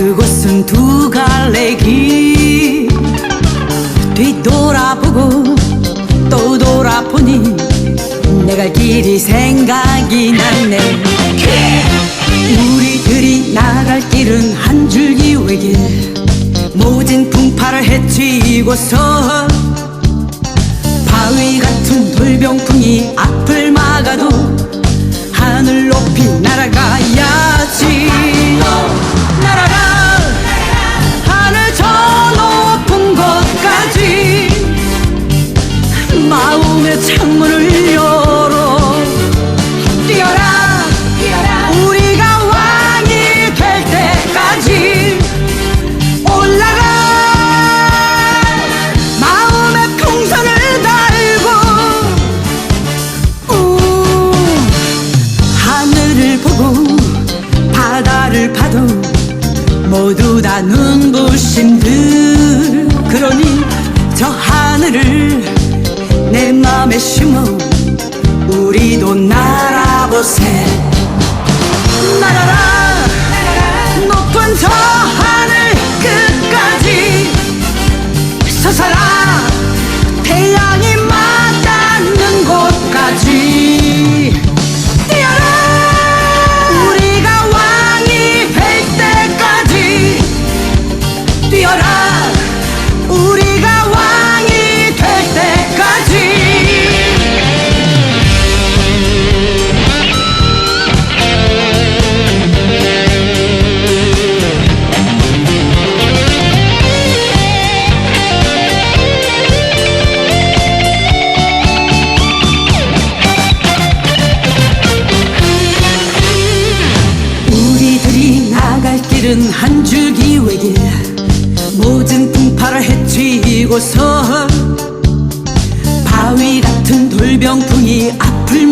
그곳은 두 갈래 길 뒤돌아보고 또 돌아보니 내갈 길이 생각이 났네. 우리들이 나갈 길은 한 줄기 외길. 모진 풍파를 헤치고서 바위 같은 돌병풍이 앞을 모두 다 눈부신들. 그러니 저 하늘을 내 맘에 심어 우리도 날아보세. 날아라 높은 저 헤치고서 바위 같은 돌병풍이 앞을